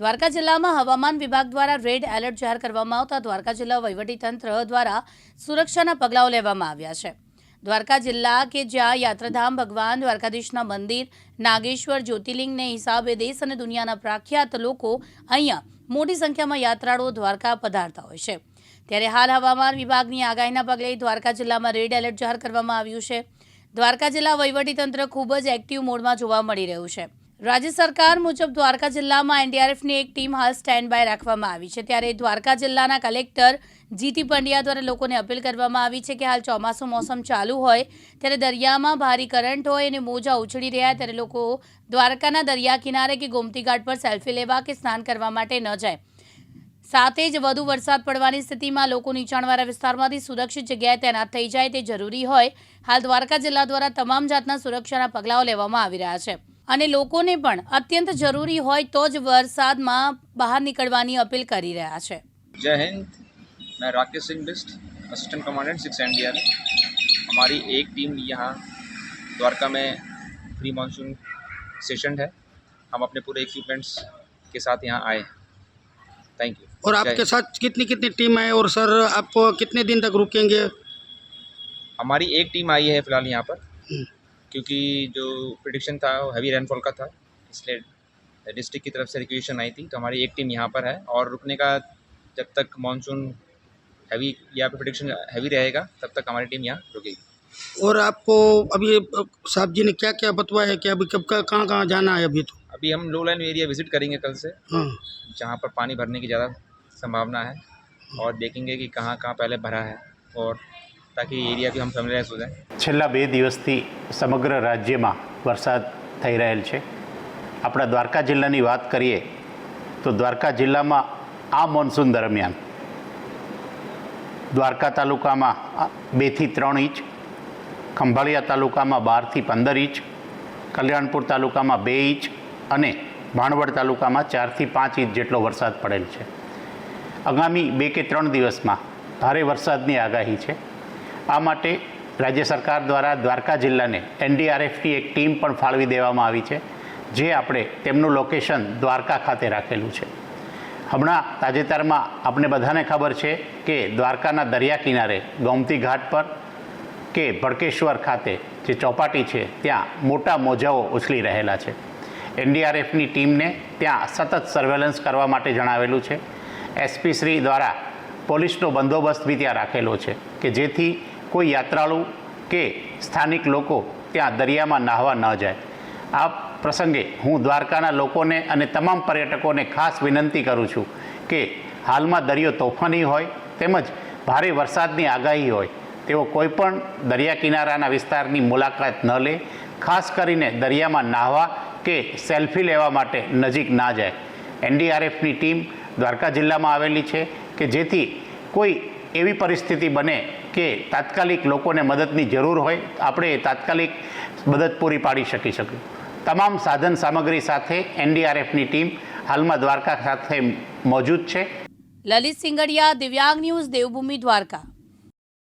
દ્વારકા જિલ્લામાં હવામાન વિભાગ દ્વારા રેડ એલર્ટ જાહેર કરવામાં આવતા દ્વારકા જિલ્લા વહીવટીતંત્ર દ્વારા સુરક્ષાના પગલાઓ લેવામાં આવ્યા છે. દ્વારકા જિલ્લા કે જ્યાં યાત્રાધામ ભગવાન દ્વારકાધીશના મંદિર, નાગેશ્વર, જ્યોતિર્લિંગને હિસાબે દેશ અને દુનિયાના પ્રખ્યાત લોકો અહીંયા મોટી સંખ્યામાં યાત્રાળુઓ દ્વારકા પધારતા હોય છે. ત્યારે હાલ હવામાન વિભાગની આગાહીના પગલે દ્વારકા જિલ્લામાં રેડ એલર્ટ જાહેર કરવામાં આવ્યું છે. દ્વારકા જિલ્લા વહીવટીતંત્ર ખૂબ જ એક્ટિવ મોડમાં જોવા મળી રહ્યું છે. રાજ્ય સરકાર મુજબ દ્વારકા જિલ્લામાં એનડીઆરએફની એક ટીમ હાલ સ્ટેન્ડ બાય રાખવામાં આવી છે. ત્યારે દ્વારકા જિલ્લાના કલેક્ટર જીટી પંડ્યા દ્વારા લોકોને અપીલ કરવામાં આવી છે કે હાલ ચોમાસું મોસમ ચાલુ હોય, ત્યારે દરિયામાં ભારે કરંટ હોય અને મોજા ઉછળી રહ્યા ત્યારે લોકો દ્વારકાના દરિયા કિનારે કે ગોમતી ઘાટ પર સેલ્ફી લેવા કે સ્નાન કરવા માટે ન જાય. સાથે જ વધુ વરસાદ પડવાની સ્થિતિમાં લોકો નીચાણવાળા વિસ્તારમાંથી સુરક્ષિત જગ્યાએ તૈનાત થઈ જાય તે જરૂરી હોય. હાલ દ્વારકા જિલ્લા દ્વારા તમામ જાતના સુરક્ષાના પગલાઓ લેવામાં આવી રહ્યા છે. અને લોકોને પણ અત્યંત જરૂરી હોય તો જ વરસાદમાં બહાર નીકળવાની અપીલ કરી રહ્યા છે जय हिंद मैं Rakesh Singh Bisht assistant commandant six N हमारी एक टीम यहाँ द्वारका में प्री मानसून सेशन है हम अपने पूरे इक्विपमेंट्स के साथ यहाँ आए हैं थैंक यू और जय आपके हिंद। साथ कितनी कितनी टीम है और सर आप कितने दिन तक रुकेंगे हमारी एक टीम आई है फिलहाल यहाँ पर हम्म। क्योंकि जो प्रडिक्शन था वो हैवी रेनफॉल का था इसलिए डिस्ट्रिक्ट की तरफ़ से रिक्वेशन आई थी। तो हमारी एक टीम यहाँ पर है और रुकने का जब तक मानसून हैवी यहाँ पे प्रिडिक्शन हैवी रहेगा तब तक हमारी टीम यहाँ रुकेगी। और आपको अभी साहब जी ने क्या क्या बतवाया है कि अभी कब का- कहाँ कहाँ जाना है अभी तो? अभी हम लो लाइन एरिया विज़िट करेंगे कल से हाँ। जहाँ पर पानी भरने की ज़्यादा संभावना है और देखेंगे कि कहाँ कहाँ पहले भरा है और ताकि एरिया भी हम फेमिलाइज हो जाए છેલ્લા બે દિવસથી સમગ્ર રાજ્યમાં વરસાદ થઈ રહેલ છે આપણા દ્વારકા જિલ્લાની વાત કરીએ તો દ્વારકા જિલ્લામાં આ મોન્સૂન દરમિયાન દ્વારકા તાલુકામાં આ બેથી ત્રણ ઇંચ ખંભાળિયા તાલુકામાં બારથી પંદર ઇંચ કલ્યાણપુર તાલુકામાં બે ઇંચ અને ભાણવડ તાલુકામાં ચારથી પાંચ ઇંચ જેટલો વરસાદ પડેલ છે આગામી બે કે ત્રણ દિવસમાં ભારે વરસાદની આગાહી છે આ માટે રાજ્ય સરકાર દ્વારા દ્વારકા જિલ્લાને એનડીઆરએફની એક ટીમ પણ ફાળવી દેવામાં આવી છે, જે આપણે તેમનું લોકેશન દ્વારકા ખાતે રાખેલું છે. હમણાં તાજેતરમાં આપણે બધાને ખબર છે કે દ્વારકાના દરિયા કિનારે ગોમતી ઘાટ પર કે ભડકેશ્વર ખાતે જે ચોપાટી છે, ત્યાં મોટા મોજાઓ ઉછળી રહેલા છે. એનડીઆરએફની ટીમને ત્યાં સતત સર્વેલન્સ કરવા માટે જણાવેલું છે. એસપી શ્રી દ્વારા પોલીસનો બંદોબસ્ત બી ત્યાં રાખેલો છે કે જેથી કોઈ યાત્રાળુ કે સ્થાનિક લોકો ત્યાં દરિયામાં નાહવા ન જાય. આ પ્રસંગે હું દ્વારકાના લોકોને અને તમામ પર્યટકોને ખાસ વિનંતી કરું છું કે હાલમાં દરિયો તોફાની હોય તેમજ ભારે વરસાદની આગાહી હોય તેઓ કોઈપણ દરિયા કિનારાના વિસ્તારની મુલાકાત ન લે, ખાસ કરીને દરિયામાં નાહવા કે સેલ્ફી લેવા માટે નજીક ના જાય. એનડીઆરએફની ટીમ દ્વારકા જિલ્લામાં આવેલી છે કે જેથી કોઈ એવી પરિસ્થિતિ બને કે તાત્કાલિક લોકોને મદદની જરૂર હોય, આપણે તાત્કાલિક મદદ પૂરી પાડી શકી શકીએ. તમામ સાધન સામગ્રી સાથે એનડીઆરએફની ટીમ હાલમાં દ્વારકા સાથે મોજૂદ છે. લલિત સિંગડિયા, દિવ્યાંગ ન્યૂઝ, દેવભૂમિ દ્વારકા.